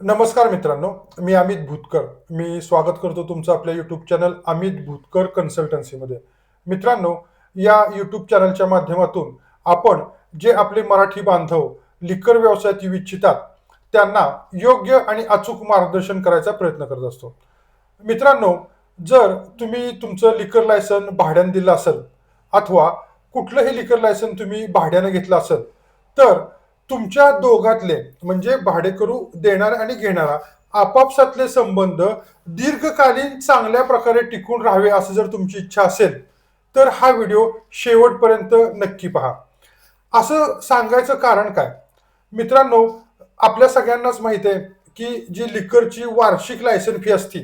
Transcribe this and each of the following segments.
नमस्कार मित्रांनो मी अमित भूतकर. मी स्वागत करतो तुमचं आपल्या यूट्यूब चॅनल अमित भूतकर कन्सल्टन्सीमध्ये मित्रांनो या यूट्यूब चॅनलच्या माध्यमातून आपण जे आपले मराठी बांधव लिकर व्यवसायात येऊ इच्छितात त्यांना योग्य आणि अचूक मार्गदर्शन करायचा प्रयत्न करत असतो. मित्रांनो जर तुम्ही तुमचं लिकर लायसन भाड्यानं दिलं असेल अथवा कुठलंही लिकर लायसन तुम्ही भाड्यानं घेतलं असेल तर तुमच्या दोघातले म्हणजे भाडेकरू देणारा आणि घेणारा आपापसातले संबंध दीर्घकालीन चांगल्या प्रकारे टिकून राहावे असं जर तुमची इच्छा असेल तर हा व्हिडिओ शेवटपर्यंत नक्की पहा. असं सांगायचं कारण काय? मित्रांनो आपल्या सगळ्यांनाच माहीत आहे की जी लिकरची वार्षिक लायसन फी असती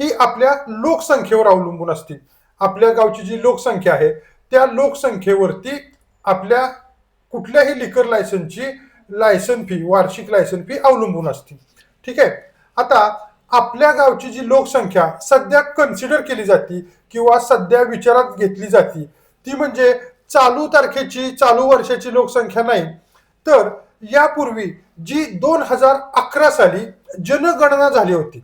ही आपल्या लोकसंख्येवर अवलंबून असते. आपल्या गावची जी लोकसंख्या आहे त्या लोकसंख्येवरती आपल्या कुठल्याही लिकर लायसनची लायसन फी वार्षिक लायसन फी अवलंबून असते. ठीक आहे? आता आपल्या गावची जी लोकसंख्या सध्या कन्सिडर केली जाते किंवा सध्या विचारात घेतली जाते ती म्हणजे चालू तारखेची चालू वर्षाची लोकसंख्या नाही. तर यापूर्वी जी दोन हजार अकरा साली जनगणना झाली होती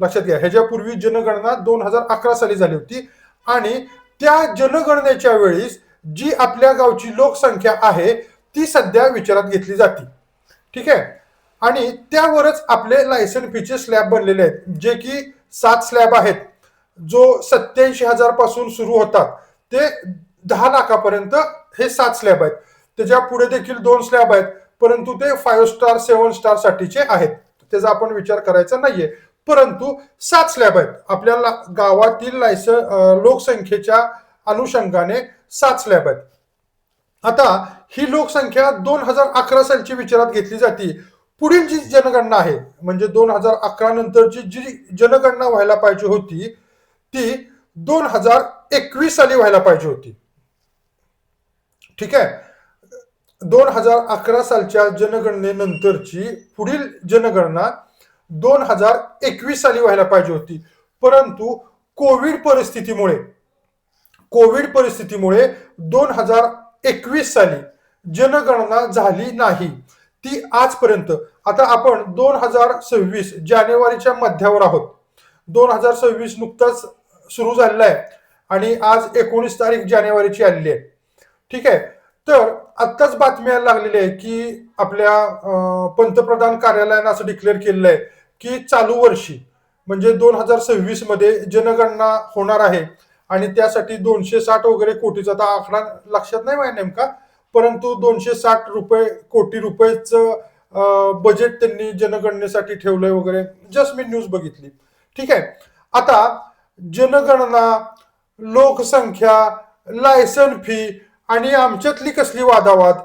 लक्षात घ्या ह्याच्यापूर्वी जनगणना दोन हजार अकरा साली झाली होती आणि त्या जनगणनेच्या वेळीस जी आपल्या गावची लोकसंख्या आहे ती सध्या विचारात घेतली जाते. ठीक आहे? आणि त्यावरच आपले लायसन फीचे स्लॅब बनलेले आहेत जे की सात स्लॅब आहेत. जो सत्याऐंशी हजारपासून सुरू होतात. ते दहा लाखापर्यंत हे सात स्लॅब आहेत. त्याच्या पुढे देखील दोन स्लॅब आहेत परंतु ते फाईव्ह स्टार सेव्हन स्टार साठीचे आहेत. त्याचा आपण विचार करायचा नाहीये. परंतु सात स्लॅब आहेत. आपल्याला गावातील लायसन लोकसंख्येच्या अनुषंगाने सात स्लॅब आहेत. आता ही लोकसंख्या दोन हजार अकरा सालची विचारात घेतली जाते. पुढील जी जनगणना आहे म्हणजे दोन हजार अकरा नंतरची जी जनगणना व्हायला पाहिजे होती ती दोन हजार एकवीस साली व्हायला पाहिजे होती. ठीक आहे? दोन हजार अकरा सालच्या जनगणनेनंतरची पुढील जनगणना दोन हजार एकवीस साली व्हायला पाहिजे होती. परंतु कोविड परिस्थितीमुळे कोविड परिस्थितीमुळे दोन हजार एकवीस साली जनगणना झाली नाही. ती आजपर्यंत आता आपण दोन हजार सव्वीस जानेवारीच्या मध्यावर आहोत. दोन हजार सव्वीस नुकताच सुरू झालेला आहे आणि आज एकोणीस तारीख जानेवारीची आलेली आहे. ठीक आहे? तर आत्ताच बातमी यायला लागलेली आहे की आपल्या पंतप्रधान कार्यालयानं असं डिक्लेअर केलेलं आहे की चालू वर्षी म्हणजे दोन हजार सव्वीसमध्ये जनगणना होणार आहे. आणि त्यासाठी दोनशे साठ वगैरे कोटीचा आता आकडा लक्षात नाही माहिती नेमका परंतु दोनशे साठ रुपये कोटी रुपयेचं बजेट त्यांनी जनगणनेसाठी ठेवलंय वगैरे. जस्ट मी न्यूज बघितली. ठीक आहे. आता जनगणना लोकसंख्या लायसन फी आणि आमच्यातली कसली वादावाद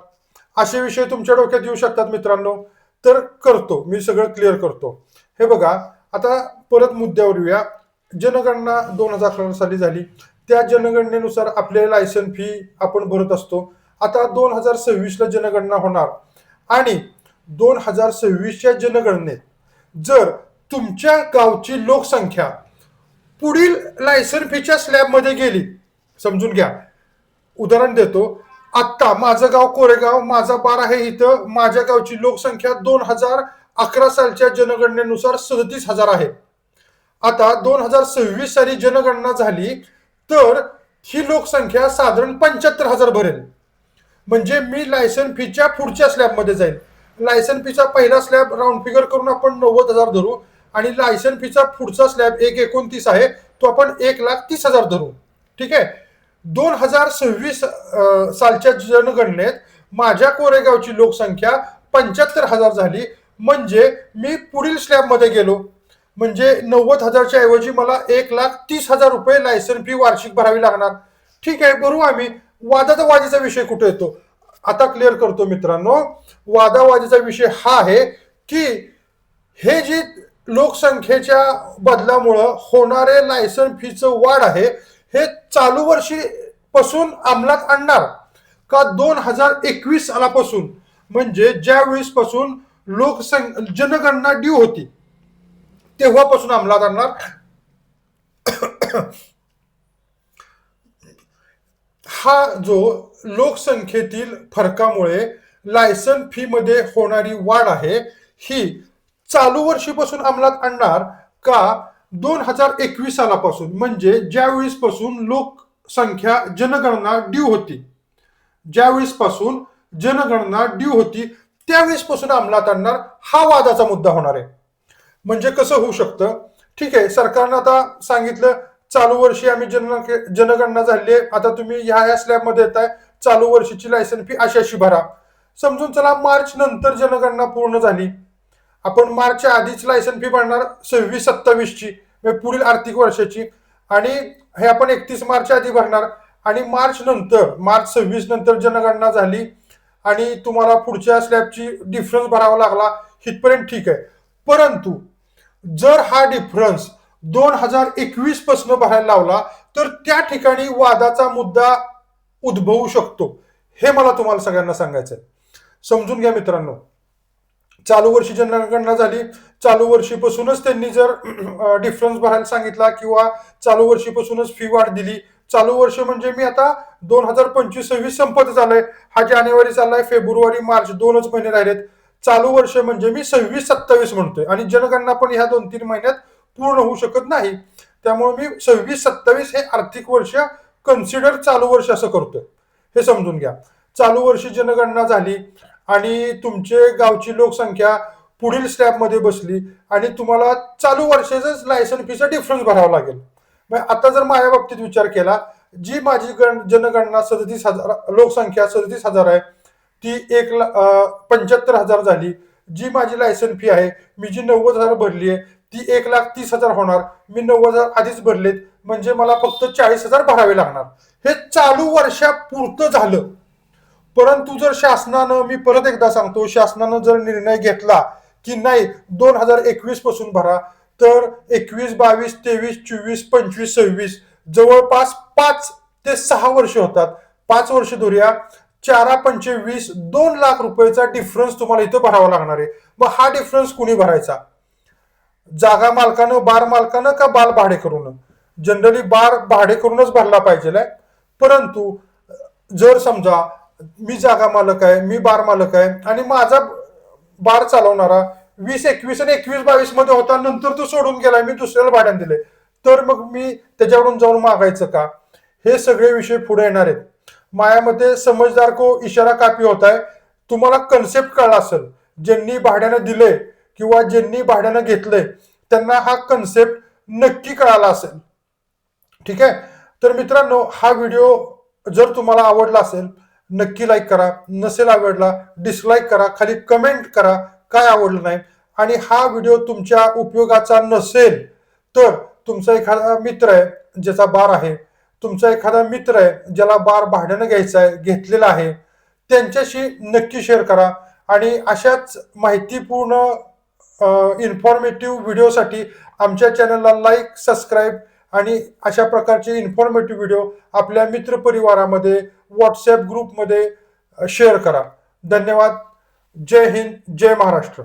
असे विषय तुमच्या डोक्यात येऊ शकतात मित्रांनो. तर करतो. मी सगळं क्लिअर करतो. हे बघा. आता परत मुद्द्यावर येऊया. जनगणना दोन हजार अकरा साली झाली. त्या जनगणनेनुसार आपले लायसन फी आपण भरत असतो. आता दोन हजार सव्वीसला जनगणना होणार. आणि दोन हजार सव्वीसच्या जनगणनेत जर तुमच्या गावची लोकसंख्या पुढील लायसन फीच्या स्लॅबमध्ये गेली समजून घ्या. उदाहरण देतो. आत्ता माझं गाव कोरेगाव माझा बार आहे इथं. माझ्या गावची लोकसंख्या दोन हजार अकरा सालच्या जनगणनेनुसार सदतीस हजार आहे. आता दोन हजार सव्वीस साली जनगणना झाली तर ही लोकसंख्या साधारण पंच्याहत्तर हजार भरेल. म्हणजे मी लायसन फीच्या पुढच्या स्लॅबमध्ये जाईल लायसन फीचा पहिला स्लॅब राऊंड फिगर करून आपण नव्वद हजार धरू आणि लायसन फीचा पुढचा स्लॅब एक एकोणतीस आहे तो आपण एक लाख तीस हजार धरू. ठीक आहे? दोन हजार सव्वीस सालच्या जनगणनेत माझ्या कोरेगावची लोकसंख्या पंच्याहत्तर हजार झाली. म्हणजे मी पुढील स्लॅबमध्ये गेलो. म्हणजे नव्वद हजारच्या ऐवजी मला एक लाख तीस हजार रुपये लायसन फी वार्षिक भरावी लागणार. ठीक आहे बरोबर आम्ही. वादाचा वादीचा विषय कुठे येतो? आता क्लिअर करतो मित्रांनो. वादावादीचा विषय हा आहे की हे जी लोकसंख्येच्या बदलामुळं होणारे लायसन फीचं वाढ आहे हे चालू वर्षी पासून अंमलात आणणार का दोन हजार एकवीस सालापासून? म्हणजे ज्या वेळेसपासून लोकसंख जनगणना ड्यू होती. तेव्हापासून अंमलात आणणार. हा जो लोकसंख्येतील फरकामुळे लायसन फी मध्ये होणारी वाढ आहे ही चालू वर्षीपासून अंमलात आणणार का दोन हजार एकवीस सालापासून? म्हणजे ज्यावेळेस पासून लोकसंख्या जनगणना ड्यू होती. ज्यावेळेस पासून जनगणना ड्यू होती त्यावेळेस पासून अंमलात आणणार हा वादाचा मुद्दा होणार आहे. म्हणजे कसं होऊ शकतं? ठीक आहे सरकारनं आता सांगितलं चालू वर्षी आम्ही जन जनगणना झाली आहे. आता तुम्ही ह्या ह्या स्लॅबमध्ये येत आहे चालू वर्षीची लायसन फी अशी अशी भरा. समजून चला मार्च नंतर जनगणना पूर्ण झाली. आपण मार्चच्या आधीच लायसन फी भरणार सव्वीस सत्तावीसची म्हणजे पुढील आर्थिक वर्षाची. आणि हे आपण एकतीस मार्चच्या आधी भरणार. आणि मार्च नंतर मार्च सव्वीस नंतर जनगणना झाली. आणि तुम्हाला पुढच्या स्लॅबची डिफरन्स भरावा लागला. इथपर्यंत ठीक आहे. परंतु जर हा डिफरन्स दोन हजार एकवीसपासून भरायला लावला तर त्या ठिकाणी वादाचा मुद्दा उद्भवू शकतो. हे मला तुम्हाला सगळ्यांना सांगायचं आहे समजून घ्या मित्रांनो. चालू वर्षी जनगणना झाली. चालू वर्षीपासूनच त्यांनी जर डिफरन्स भरायला सांगितला किंवा चालू वर्षीपासूनच फी वाढ दिली. चालू वर्ष म्हणजे मी आता दोन हजार पंचवीस सव्वीस संपत झालंय. हा जानेवारी चाललाय फेब्रुवारी मार्च दोनच महिने राहिलेत. चालू वर्ष म्हणजे मी सव्वीस सत्तावीस म्हणतोय. आणि जनगणना पण ह्या दोन तीन महिन्यात पूर्ण होऊ शकत नाही. त्यामुळे मी सव्वीस सत्तावीस हे आर्थिक वर्ष कन्सिडर चालू वर्ष असं करतोय. हे समजून घ्या. चालू वर्षी जनगणना झाली आणि तुमचे गावची लोकसंख्या पुढील स्लॅबमध्ये बसली आणि तुम्हाला चालू वर्षाचाच लायसन फीचा डिफरन्स भरावा लागेल. मग आता जर माझ्या बाबतीत विचार केला जी माझी गण जनगणना सदतीस हजार लोकसंख्या सदतीस हजार आहे ती एक पंच्याहत्तर हजार झाली. जी माझी लायसन फी आहे मी जी नव्वद हजार भरली आहे ती एक लाख तीस हजार होणार. मी नव्वद हजार आधीच भरलेत म्हणजे मला फक्त चाळीस हजार भरावे लागणार. हे चालू वर्षापुरतं झालं. परंतु जर शासनानं मी परत एकदा सांगतो शासनानं जर निर्णय घेतला की नाही दोन हजार एकवीसपासून भरा तर एकवीस बावीस तेवीस चोवीस पंचवीस सव्वीस जवळपास पाच ते सहा वर्ष होतात. पाच वर्ष धरूया. चारा पंचवीस दोन लाख रुपयाचा डिफरन्स तुम्हाला इथं भरावा लागणार आहे. मग हा डिफरन्स कुणी भरायचा? जागा मालकानं बार मालकानं का बाल भाडे करून जनरली बार भाडे करूनच भरला पाहिजे परंतु जर समजा मी जागा मालक आहे मी बार मालक आहे आणि माझा बार चालवणारा वीस एकवीस आणि एकवीस बावीसमध्ये होता नंतर तो सोडून गेला मी दुसऱ्याला भाड्याने दिले तर मग मी त्याच्याकडून जाऊन मागायचं का? हे सगळे विषय पुढे येणार आहेत. मायामध्ये समजदार को इशारा कापी होत आहे तुम्हाला कन्सेप्ट कळला असेल. ज्यांनी भाड्यानं दिले किंवा ज्यांनी भाड्यानं घेतले त्यांना हा कन्सेप्ट नक्की कळाला असेल. ठीक आहे? तर मित्रांनो हा व्हिडिओ जर तुम्हाला आवडला असेल नक्की लाईक करा. नसेल आवडला डिसलाईक करा. खाली कमेंट करा काय आवडलं नाही. आणि हा व्हिडिओ तुमच्या उपयोगाचा नसेल तर तुमचा एखादा मित्र आहे ज्याचा बार आहे तुमचा एखादा मित्र आहे ज्याला बार भाड्यानं घ्यायचा आहे घेतलेला आहे त्यांच्याशी नक्की शेअर करा. आणि अशाच माहितीपूर्ण इन्फॉर्मेटिव्ह व्हिडिओसाठी आमच्या चॅनलला लाईक सबस्क्राईब आणि अशा प्रकारचे इन्फॉर्मेटिव्ह व्हिडिओ आपल्या मित्रपरिवारामध्ये व्हॉट्सॲप ग्रुपमध्ये शेअर करा. धन्यवाद. जय हिंद जय महाराष्ट्र.